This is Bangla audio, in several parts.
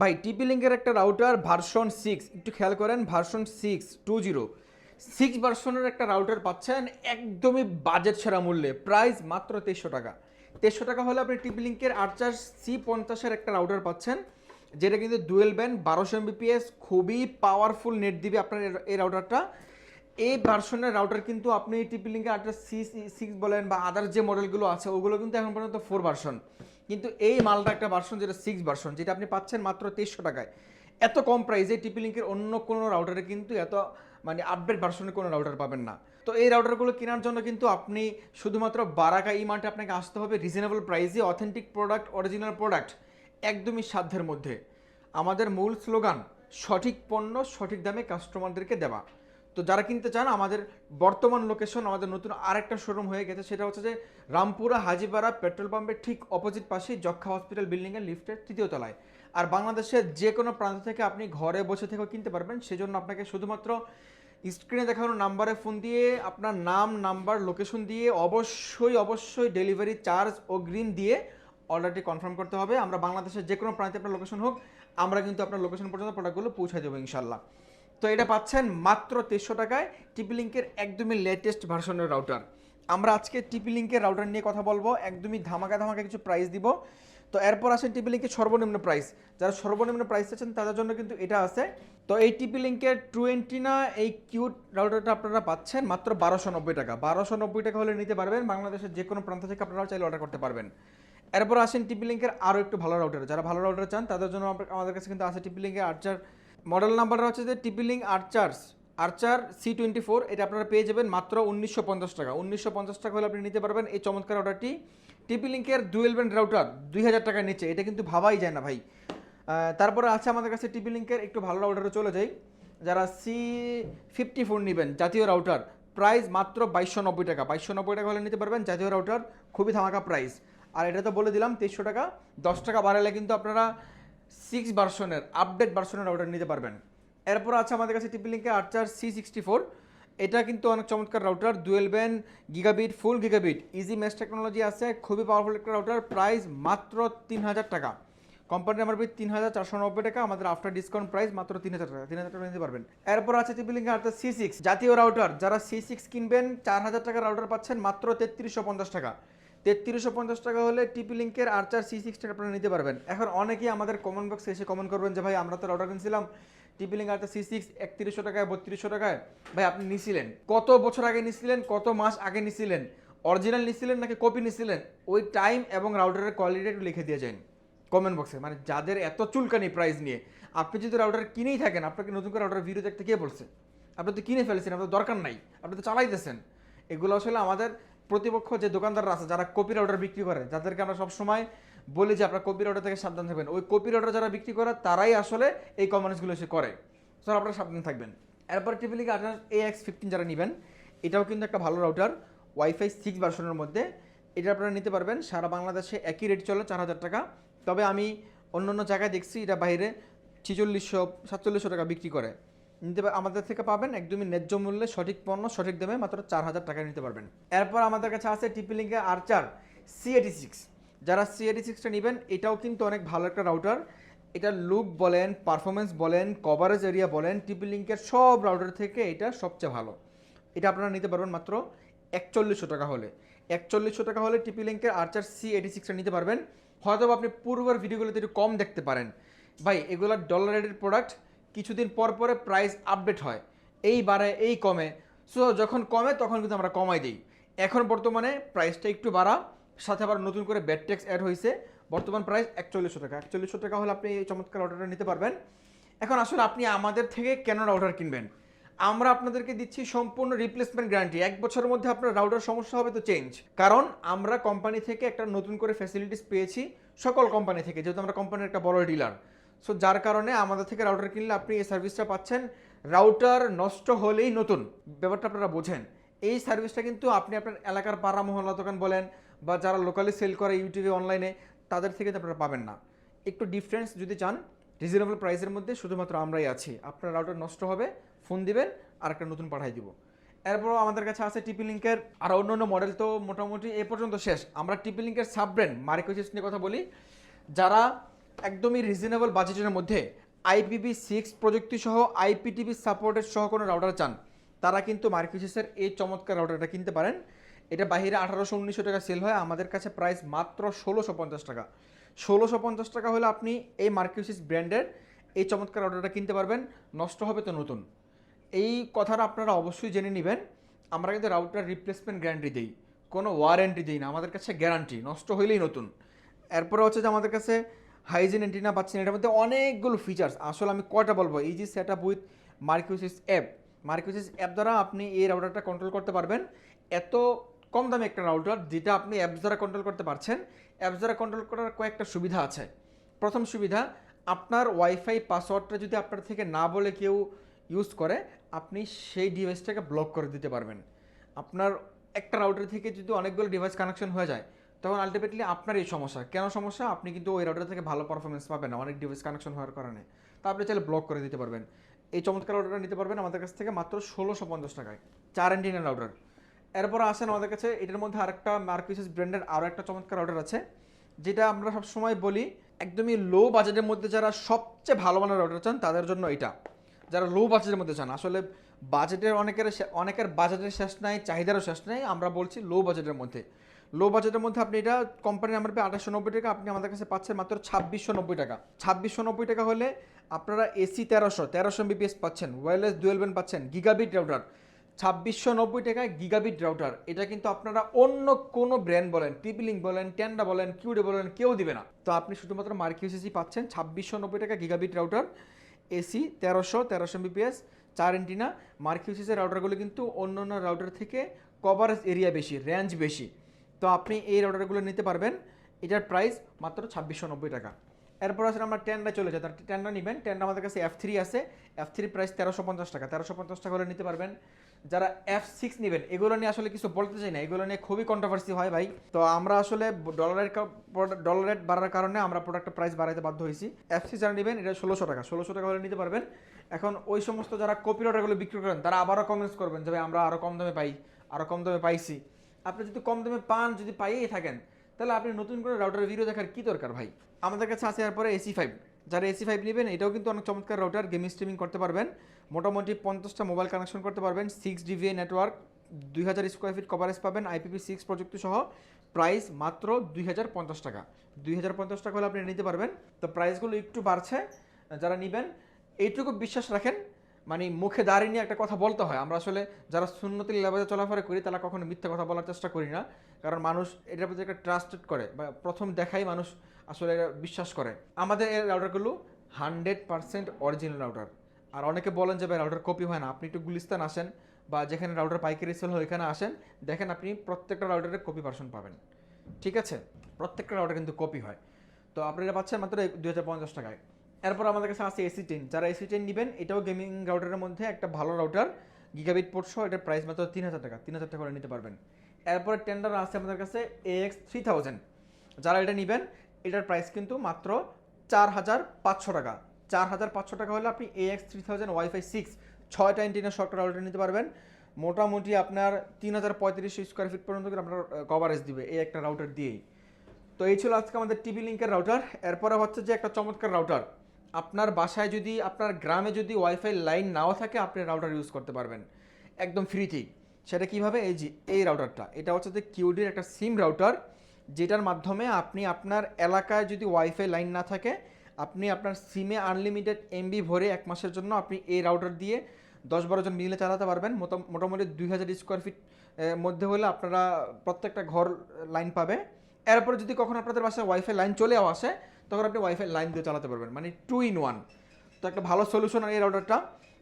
ভাই টিপি লিঙ্কের একটা রাউটার ভার্সন সিক্স একটু খেয়াল করেন version six two zero six ভার্সনের একটা রাউটার পাচ্ছেন একদমই বাজেট ছাড়া মূল্যে প্রাইস মাত্র তেইশশো টাকা। তেইশশো টাকা হলে আপনি টিপি লিঙ্কের আটচার সি পঞ্চাশের একটা রাউটার পাচ্ছেন, যেটা কিন্তু ডুয়েল ব্যান্ড বারোশো এমবিপিএস খুবই পাওয়ারফুল নেট দিবে আপনার এই রাউটারটা এই ভার্সনের রাউটার কিন্তু আপনি টিপি লিঙ্কের আটটা সি সিক্স বলেন বা আদার যে মডেলগুলো আছে, ওগুলো কিন্তু এখন পর্যন্ত ফোর ভার্সন কিন্তু এই মালটা একটা ভার্সন যেটা সিক্স ভার্সন যেটা আপনি পাচ্ছেন মাত্র তেইশশো টাকায়। এত কম প্রাইসে টিপি লিঙ্কের অন্য কোনো রাউটারে কিন্তু এত মানে আপডেট ভার্সনের কোনো রাউটার পাবেন না। তো এই রাউটারগুলো কেনার জন্য কিন্তু আপনি শুধুমাত্র বারাকা ই মার্টে আপনাকে আসতে হবে রিজনেবল প্রাইসে অথেন্টিক প্রোডাক্ট অরিজিনাল প্রোডাক্ট একদমই সাধ্যের মধ্যে। আমাদের মূল স্লোগান সঠিক পণ্য, সঠিক দামে কাস্টমারদেরকে দেওয়া। তো যারা কিনতে চান, আমাদের বর্তমান লোকেশন আমাদের নতুন আরেকটা শোরুম হয়ে গেছে, সেটা হচ্ছে যে রামপুরা হাজিপাড়া পেট্রোল পাম্পের ঠিক অপোজিট পাশেই যক্ষা হসপিটাল বিল্ডিংয়ের লিফটের তৃতীয় তলায়। আর বাংলাদেশের যে কোনো প্রান্ত থেকে আপনি ঘরে বসে থেকেও কিনতে পারবেন, সেজন্য আপনাকে শুধুমাত্র স্ক্রিনে দেখানো নাম্বারে ফোন দিয়ে, আপনার নাম নাম্বার লোকেশন দিয়ে, অবশ্যই অবশ্যই ডেলিভারি চার্জ ও অগ্রিম দিয়ে অর্ডারটি কনফার্ম করতে হবে। আমরা বাংলাদেশের যে কোনো প্রান্তে আপনার লোকেশন হোক, আমরা কিন্তু আপনার লোকেশন পর্যন্ত প্রোডাক্টগুলো পৌঁছে দেবো ইনশাল্লাহ তো এটা পাচ্ছেন মাত্র তেইশশো টাকায় টিপি লিঙ্কের একদমই লেটেস্ট ভার্সনের রাউটার আমরা আজকে টিপি লিঙ্কের রাউটার নিয়ে কথা বলব, একদমই ধামাকা ধামাকা কিছু প্রাইস দিব। তো এরপর আসেন টিপি লিঙ্কের সর্বনিম্ন প্রাইস যারা সর্বনিম্ন প্রাইস আছেন তাদের জন্য কিন্তু এটা আছে। তো এই টিপি লিঙ্কের টোয়েন্টি না এই কিউট রাউটারটা আপনারা পাচ্ছেন মাত্র বারোশো নব্বই টাকা। বারোশো নব্বই টাকা হলে নিতে পারবেন, বাংলাদেশের যে কোনো প্রান্ত থেকে আপনারা চাইলে অর্ডার করতে পারবেন। এরপর আসেন টিপি লিঙ্কের আরও একটু ভালো রাউটার যারা ভালো রাউটার চান, তাদের জন্য আমাদের কাছে কিন্তু আছে টিপি লিঙ্কের আর্চার মডেল নাম্বারটা হচ্ছে যে TP Link Archers Archer C twenty four এটা আপনারা পেয়ে যাবেন মাত্র উনিশশো পঞ্চাশ টাকা। উনিশশো পঞ্চাশ টাকা হলে আপনি নিতে পারবেন এই চমৎকার অর্ডারটি টিপি লিঙ্কের ডুয়েল ব্যান্ড রাউটার দুই হাজার টাকার নিচে। এটা কিন্তু ভাবাই যায় না ভাই। তারপরে আছে আমাদের কাছে টিপি লিঙ্কের একটু ভালো রাউটারে চলে যাই যারা সি ফিফটি ফোর নেবেন, জাতীয় রাউটার প্রাইস মাত্র বাইশশো নব্বই টাকা। বাইশশো নব্বই টাকা হলে নিতে পারবেন জাতীয় রাউটার খুবই ধামাকা প্রাইস আর এটা তো বলে দিলাম তেইশশো টাকা। দশ টাকা বাড়ালে কিন্তু আপনারা সিক্স ভার্সনের আপডেট ভার্সনের রাউটার নিতে পারবেন। এরপর আছে আমাদের কাছে টিপি লিঙ্কে আর্চার সি সিক্সটি ফোর এটা কিন্তু অনেক চমৎকার router dual band gigabit full gigabit easy mesh technology আছে, খুবই পাওয়ারফুল একটা রাউটার প্রাইস মাত্র তিন হাজার টাকা। কোম্পানির আমার তিন হাজার চারশো নব্বই টাকা, আমাদের আফটার ডিসকাউন্ট প্রাইস মাত্র তিন হাজার টাকা তিন হাজার টাকা নিতে পারবেন। এরপর আছে টিপি লিঙ্কে আর্চার সি সিক্স জাতীয় রাউটার যারা সি সিক্স কিনবেন চার হাজার টাকার রাউটার পাচ্ছেন মাত্র তেত্রিশশো পঞ্চাশ টাকা। তেত্রিশশো পঞ্চাশ টাকা হলে টিপি লিঙ্কের আর্চার সি সিক্সটা আপনারা নিতে পারবেন। এখন অনেকেই আমাদের কমেন্ট বক্সে এসে কমেন্ট করবেন যে, ভাই, আমরা তো অর্ডার কিনছিলাম TP Link Archer C six একত্রিশশো টাকায়, বত্রিশশো টাকায়। ভাই, আপনি নিছিলেন। কত বছর আগে নিছিলেন, কত মাস আগে নিছিলেন? অরিজিনাল নিছিলেন নাকি কপি নিছিলেন? ওই টাইম এবং রাউটারের কোয়ালিটি একটু লিখে দিয়ে যান কমেন্ট বক্সে মানে যাদের এত চুলকানি প্রাইস নিয়ে। আপনি যদি রাউটার কিনেই থাকেন, আপনাকে নতুন করে রাউটার ভিডিও দেখতে কে বলছে? আপনি তো কিনে ফেলেছেন, আপনার দরকার নাই, আপনি তো চালাইতেছেন। এগুলো আসলে আমাদের প্রতিপক্ষ যে দোকানদাররা আছে, যারা কপি রাউটার বিক্রি করে, যাদেরকে আমরা সবসময় বলি যে আপনার কপি রাউটার থেকে সাবধান থাকবেন। ওই কপি রাউটার যারা বিক্রি করে, তারাই আসলে এই কমেন্টসগুলো এসে করে। স্যার আপনারা সাবধান থাকবেন। এরপর টিপিলিকে আপনার এ এক্স ফিফটিন যারা নেবেন, এটাও কিন্তু একটা ভালো রাউটার ওয়াইফাই সিক্স ভার্সনের মধ্যে। এটা আপনারা নিতে পারবেন। সারা বাংলাদেশে একই রেট চলে, চার হাজার টাকা। তবে আমি অন্য অন্য জায়গায় দেখছি, এটা বাইরে ছিচল্লিশশো, সাতচল্লিশশো টাকা বিক্রি করে। নিতে আমাদের থেকে পাবেন একদমই ন্যায্য মূল্যে সঠিক পণ্য, সঠিক দামে মাত্র চার হাজার টাকা নিতে পারবেন। এরপর আমাদের কাছে আছে টিপি লিঙ্কে আর্চার সি এইটি সিক্স যারা সি এইটি সিক্সটা নেবেন, এটাও কিন্তু অনেক ভালো একটা রাউটার এটা লুক বলেন পারফরমেন্স বলেন কভারেজ এরিয়া বলেন টিপি লিঙ্কের সব রাউটার থেকে এটা সবচেয়ে ভালো। এটা আপনারা নিতে পারবেন মাত্র একচল্লিশশো টাকা হলে। একচল্লিশশো টাকা হলে টিপি লিঙ্কের আর্চার সি এইটি সিক্সটা নিতে পারবেন। হয়তো আপনি পূর্বের ভিডিওগুলোতে একটু কম দেখতে পারেন। ভাই, এগুলো ডলার রেটের প্রোডাক্ট কিছুদিন পর পরে প্রাইস আপডেট হয়। এই বাড়ে এই কমে। সো যখন কমে, তখন কিন্তু আমরা কমাই দিই। এখন বর্তমানে প্রাইসটা একটু বাড়া, সাথে আবার নতুন করে ব্যাট ট্যাক্স অ্যাড হয়েছে বর্তমান প্রাইস একচল্লিশশো টাকা। একচল্লিশশো টাকা হলে আপনি এই চমৎকার অর্ডারটা নিতে পারবেন। এখন আসলে আপনি আমাদের থেকে কেন রাউটার কিনবেন? আমরা আপনাদেরকে দিচ্ছি সম্পূর্ণ রিপ্লেসমেন্ট গ্যারান্টি এক বছরের মধ্যে আপনার রাউটার সমস্যা হবে তো চেঞ্জ কারণ আমরা কোম্পানি থেকে একটা নতুন করে ফ্যাসিলিটিস পেয়েছি, সকল কোম্পানি থেকে, যেহেতু আমরা কোম্পানির একটা বড় ডিলার সো যার কারণে আমাদের থেকে রাউটার কিনলে আপনি এই সার্ভিসটা পাচ্ছেন। রাউটার নষ্ট হলেই নতুন। ব্যাপারটা আপনারা বোঝেন। এই সার্ভিসটা কিন্তু আপনি আপনার এলাকার পাড়া মহল্লা দোকান বলেন বা যারা লোকালি সেল করে ইউটিউবে অনলাইনে তাদের থেকে আপনারা পাবেন না। একটু ডিফারেন্স যদি চান রিজনেবল প্রাইসের মধ্যে শুধুমাত্র আমরাই আছি। আপনার রাউটার নষ্ট হবে ফোন দিবেন আর একটা নতুন পাঠাই দিব। এরপরও আমাদের কাছে আছে টিপি লিঙ্কের আর অন্য অন্য মডেল তো মোটামুটি এ পর্যন্ত শেষ। আমরা টিপি লিঙ্কের সাব ব্র্যান্ড মার্কোচিস নিয়ে কথা বলি। যারা একদমই রিজনেবল বাজেটের মধ্যে আইপিভি সিক্স প্রযুক্তি সহ আইপিটিভি সাপোর্টেড সহ কোনো রাউটার চান, তারা কিন্তু মার্কিউসিসের এই চমৎকার রাউটারটা কিনতে পারেন। এটা বাইরে আঠারোশো উনিশশো টাকা সেল হয়, আমাদের কাছে প্রাইস মাত্র ষোলোশো পঞ্চাশ টাকা। ষোলোশো পঞ্চাশ টাকা হলে আপনি এই মার্কিউসিস ব্র্যান্ডের এই চমৎকার রাউটারটা কিনতে পারবেন, নষ্ট হবে তো নতুন। এই কথাটা আপনারা অবশ্যই জেনে নেবেন। আমরা কিন্তু রাউটার রিপ্লেসমেন্ট গ্যারান্টি দিই, কোনো ওয়ারেন্টি দিই না, আমাদের কাছে গ্যারান্টি নষ্ট হইলেই নতুন। এরপরে হচ্ছে যে আমাদের কাছে হাইজিন এন্টিনা পাচ্ছেন, এটার মধ্যে অনেকগুলো ফিচার্স আসলে আমি কয়টা বলব? Easy set up with Mercusys app Mercusys app দ্বারা আপনি এই রাউটারটা কন্ট্রোল করতে পারবেন। এত কম দামে একটা রাউটার যেটা আপনি অ্যাপস দ্বারা কন্ট্রোল করতে পারছেন। অ্যাপস দ্বারা কন্ট্রোল করার কয়েকটা সুবিধা আছে। প্রথম সুবিধা, আপনার ওয়াইফাই পাসওয়ার্ডটা যদি আপনার থেকে না বলে কেউ ইউজ করে, আপনি সেই ডিভাইসটাকে ব্লক করে দিতে পারবেন। আপনার একটা রাউটার থেকে যদি অনেকগুলো ডিভাইস কানেকশন হয়ে যায় তখন আলটিমেটলি আপনার এই সমস্যা। কেন সমস্যা? আপনি কিন্তু ওই রাউটার থেকে ভালো পারফরমেন্স পাবেন না। অনেক ডিভাইস কানেকশন হওয়ার কারণে। তো আপনি চাইলে ব্লক করে দিতে পারবেন। এই চমৎকার রাউটারটা নিতে পারবেন আমাদের কাছ থেকে মাত্র ষোলোশো পঞ্চাশ টাকায়। চার এন্টিনা রাউটার এরপর আসেন আমাদের কাছে, এটার মধ্যে আরেকটা মার্কিসিস ব্র্যান্ডের আরও একটা চমৎকার রাউটার আছে, যেটা আমরা সবসময় বলি একদমই লো বাজেটের মধ্যে যারা সবচেয়ে ভালো মানের রাউটার চান, তাদের জন্য এটা। যারা লো বাজেটের মধ্যে চান, আসলে বাজেটের অনেকের অনেকের বাজেটের শেষ নাই, চাহিদারও শেষ নাই, আমরা বলছি লো বাজেটের মধ্যে। লো বাজেটের মধ্যে আপনি এটা কোম্পানি নাম্বার পেয়ে আঠাশশো নব্বই টাকা, আপনি আমাদের কাছে পাচ্ছেন মাত্র ছাব্বিশশো নব্বই টাকা। ছাব্বিশশো নব্বই টাকা হলে আপনারা এসি তেরোশো তেরোশো বিপিএস পাচ্ছেন ওয়্যারলেস ডুয়েল পাচ্ছেন গিগাবিট রাউটার ছাব্বিশশো নব্বই টাকায় গিগাবিট রাউটার এটা কিন্তু আপনারা অন্য কোনো ব্র্যান্ড বলেন টিপিলিং বলেন ট্যান্ডা বলেন কিউডে বলেন, কেউ দিবে না। তো আপনি শুধুমাত্র মার্কিউসিসি পাচ্ছেন ছাব্বিশশো নব্বই টাকা গিগাবিট রাউটার এসি তেরোশো তেরোশো বিপিএস চার এন্টিনা মার্কিউসিসের রাউটারগুলো কিন্তু অন্য অন্য রাউটার থেকে কভারেজ এরিয়া বেশি রেঞ্জ বেশি। তো আপনি এই অর্ডারগুলো নিতে পারবেন। এটার প্রাইস মাত্র ছাব্বিশশো নব্বই টাকা। এরপর আসলে আমরা টেনটা চলে যাই। তার টেনটা নেবেন। টেনটা আমাদের কাছে এফ থ্রি আছে। এফ থ্রি প্রাইস তেরোশো পঞ্চাশ টাকা। তেরোশো পঞ্চাশ টাকা হলে নিতে পারবেন। যারা এফ সিক্স নেবেন, এগুলো নিয়ে আসলে কিছু বলতে চাই না। এগুলো নিয়ে খুবই কন্ট্রোভার্সি হয় ভাই। তো আমরা আসলে ডলারের ডলার রেট বাড়ার কারণে আমরা প্রোডাক্টের প্রাইস বাড়াইতে বাধ্য হয়েছি। এফ সি যারা নেবেন, এটা ষোলোশো টাকা। ষোলোশো টাকা হলে নিতে পারবেন। এখন ওই সমস্ত যারা কপি অর্ডারগুলো বিক্রি করেন, তারা আবারও কমেন্টস করবেন যে, ভাই, আমরা আরও কম দামে পাই আরও কম দামে পাইছি। আপনি যদি কম দামে পান, যদি পাইয়েই থাকেন, তাহলে আপনি নতুন করে রাউটারের ভিডিও দেখার কী দরকার ভাই? আমাদের কাছে আছে এরপরে এসি ফাইভ যারা এসি ফাইভ নেবেন, এটাও কিন্তু অনেক চমৎকার রাউটার গেমিং স্ট্রিমিং করতে পারবেন। মোটামুটি পঞ্চাশটা মোবাইল কানেকশন করতে পারবেন। সিক্স ডিভিএ নেটওয়ার্ক দুই হাজার স্কোয়ার ফিট কভারেজ পাবেন আইপিপি সিক্স প্রযুক্তি সহ। প্রাইস মাত্র দুই হাজার পঞ্চাশ টাকা। দুই হাজার পঞ্চাশ টাকা হলে আপনি নিতে পারবেন। তো প্রাইসগুলো একটু বাড়ছে, যারা নেবেন, এইটুকু বিশ্বাস রাখেন মানে মুখে দাঁড়িয়ে নিয়ে একটা কথা বলতে হয়। আমরা আসলে যারা শূন্যতির লেবাজে চলাফেরা করি, তারা কখনো মিথ্যা কথা বলার চেষ্টা করি না। কারণ মানুষ এটার প্রতি একটা ট্রাস্টেড করে বা প্রথম দেখাই মানুষ আসলে বিশ্বাস করে। আমাদের এই রাউটারগুলো হান্ড্রেড পার্সেন্ট অরিজিনাল রাউটার আর অনেকে বলেন যে, ভাই রাউটার কপি হয় না। আপনি একটু গুলিস্তান আসেন বা যেখানে রাউটার পাইকারি সেল হয়, ওইখানে আসেন। দেখেন আপনি প্রত্যেকটা রাউটারের কপি ভার্সন পাবেন। ঠিক আছে? প্রত্যেকটা রাউটার কিন্তু কপি হয়। তো আপনি এটা পাচ্ছেন মাত্র দুই হাজার পঞ্চাশ টাকায়। এরপর আমাদের কাছে আছে এসি টেন যারা এসি টেন নেবেন, এটাও গেমিং রাউটারের মধ্যে একটা ভালো রাউটার গিগাবিট পোর্ট এটার প্রাইস মাত্র তিন হাজার টাকা, তিন হাজার টাকা করে নিতে পারবেন। এরপরে টেন্ডার আছে আমাদের কাছে এক্স থ্রি থাউজেন্ড যারা এটা নেবেন, এটার প্রাইস কিন্তু মাত্র চার হাজার পাঁচশো টাকা। চার হাজার পাঁচশো টাকা হলে আপনি A X three thousand WiFi six ছয়টা ইন্টিনের শর্ট রাউটার নিতে পারবেন। মোটামুটি আপনার তিন হাজার পঁয়ত্রিশ স্কোয়ার ফিট পর্যন্ত আপনার কভারেজ দিবে এই একটা রাউটার দিয়েই। তো এই ছিল আজকে আমাদের টিভি লিঙ্কের রাউটার এরপরে হচ্ছে যে একটা চমৎকার রাউটার আপনার বাসায় যদি, আপনার গ্রামে যদি ওয়াইফাই লাইন নাও থাকে, আপনি রাউটার ইউজ করতে পারবেন। একদম ফ্রিতেই সেটা কীভাবে? এই যে, এই রাউটারটা এটা হচ্ছে যে কিউডির একটা সিম রাউটার যেটার মাধ্যমে আপনি আপনার এলাকায় যদি ওয়াইফাই লাইন না থাকে, আপনি আপনার সিমে আনলিমিটেড এমবি ভরে এক মাসের জন্য আপনি এই রাউটার দিয়ে দশ বারো জন মিলে চালাতে পারবেন। মোটা- মোটামুটি দুই হাজার স্কোয়ার ফিট মধ্যে হলে আপনারা প্রত্যেকটা ঘর লাইন পাবে। এরপরে যদি কখনো আপনাদের বাসায় ওয়াইফাই লাইন চলেও আসে তখন আপনি ওয়াইফাই লাইন দিয়ে চালাতে পারবেন মানে টু ইন ওয়ান তো একটা ভালো সলিউশন এই রাউটারটা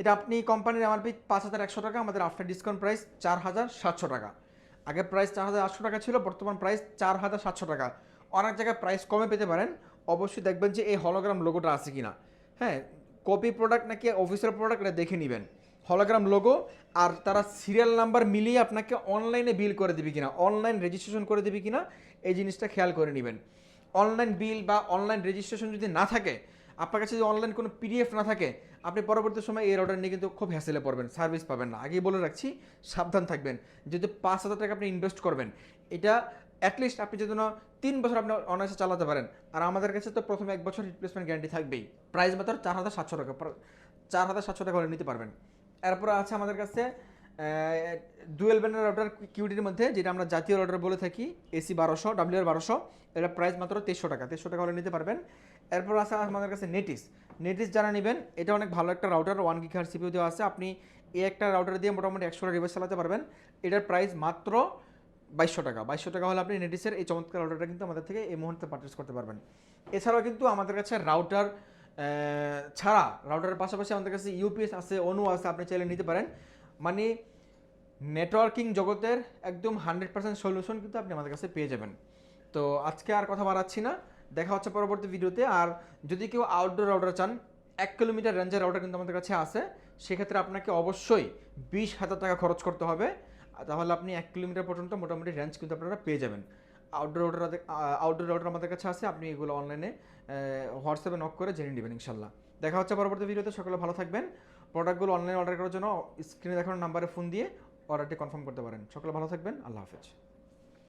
এটা আপনি কোম্পানির এমআরপি পাঁচ হাজার একশো টাকা, আমাদের আফটার ডিসকাউন্ট প্রাইস চার হাজার সাতশো টাকা। আগে প্রাইস চার হাজার আটশো টাকা ছিল, বর্তমান প্রাইস চার হাজার সাতশো টাকা। অনেক জায়গায় প্রাইস কমে পেতে পারেন, অবশ্যই দেখবেন যে এই হলোগ্রাম লোগোটা আছে কিনা। হ্যাঁ কপি প্রোডাক্ট নাকি অফিসের প্রোডাক্ট এটা দেখে নেবেন। হলোগ্রাম লোগো আর তারা সিরিয়াল নাম্বার মিলিয়ে আপনাকে অনলাইনে বিল করে দিবে কিনা অনলাইন রেজিস্ট্রেশন করে দিবে কিনা, এই জিনিসটা খেয়াল করে নেবেন। অনলাইন বিল বা অনলাইন রেজিস্ট্রেশন যদি না থাকে, আপনার কাছে যদি অনলাইন কোনো পিডিএফ না থাকে, আপনি পরবর্তী সময় এই অর্ডার নিয়ে কিন্তু খুব হ্যাসেলে পড়বেন সার্ভিস পাবেন না। আগেই বলে রাখছি, সাবধান থাকবেন। যদি পাঁচ হাজার টাকা আপনি ইনভেস্ট করবেন, এটা অ্যাটলিস্ট আপনি যদি তিন বছর আপনি অনায়াসে চালাতে পারেন, আর আমাদের কাছে তো প্রথমে এক বছর রিপ্লেসমেন্ট গ্যারান্টি থাকবেই। প্রাইস মাত্র চার হাজার সাতশো টাকা, চার হাজার সাতশো টাকা হলে নিতে পারবেন। এরপরে আছে আমাদের কাছে ডুয়েল ব্যান্ডের রাউটার কিউডির মধ্যে, যেটা আমরা জাতীয় রাউটার বলে থাকি এসি বারোশো ডাব্লিউআর বারোশো এটা প্রাইস মাত্র তেইশশো টাকা। তেইশশো টাকা হলে নিতে পারবেন। এরপর আছে আমাদের কাছে নেটিস নেটিস যারা নেবেন, এটা অনেক ভালো একটা রাউটার ওয়ান গিগার সিপিউ দেওয়া আছে। আপনি এই একটা রাউটার দিয়ে মোটামুটি একশোটা রিভার্স চালাতে পারবেন। এটার প্রাইস মাত্র বাইশশো টাকা। বাইশশো টাকা হলে আপনি নেটিসের এই চমৎকার রাউটারটা কিন্তু আমাদের থেকে এই মুহূর্তে পারচেস করতে পারবেন। এছাড়াও কিন্তু আমাদের কাছে রাউটার ছাড়া রাউটারের পাশাপাশি আমাদের কাছে ইউপিএস আছে অনু আছে, আপনি চাইলে নিতে পারেন। মানে নেটওয়ার্কিং জগতের একদম হান্ড্রেড পার্সেন্ট সলিউশন কিন্তু আপনি আমাদের কাছে পেয়ে যাবেন। তো আজকে আর কথা বাড়াচ্ছি না, দেখা হচ্ছে পরবর্তী ভিডিওতে। আর যদি কেউ আউটডোর রাউটার চান, এক কিলোমিটার রেঞ্জের রাউটার কিন্তু আমাদের কাছে আছে। সেক্ষেত্রে আপনাকে অবশ্যই বিশ হাজার টাকা খরচ করতে হবে। তাহলে আপনি এক কিলোমিটার পর্যন্ত মোটামুটি রেঞ্জ কিন্তু আপনারা পেয়ে যাবেন। আউটডোর রাউটার আউটডোর রাউটার আমাদের কাছে আছে। আপনি এগুলো অনলাইনে হোয়াটসঅ্যাপে নক করে জেনে নেবেন ইনশাল্লাহ দেখা হচ্ছে পরবর্তী ভিডিওতে। সকলে ভালো থাকবেন। প্রোডাক্টগুলো অনলাইনে অর্ডার করার জন্য স্ক্রিনে দেখানোর নাম্বারে ফোন দিয়ে অর্ডারটি কনফার্ম করতে পারেন। সকলে ভালো থাকবেন। আল্লাহ হাফেজ।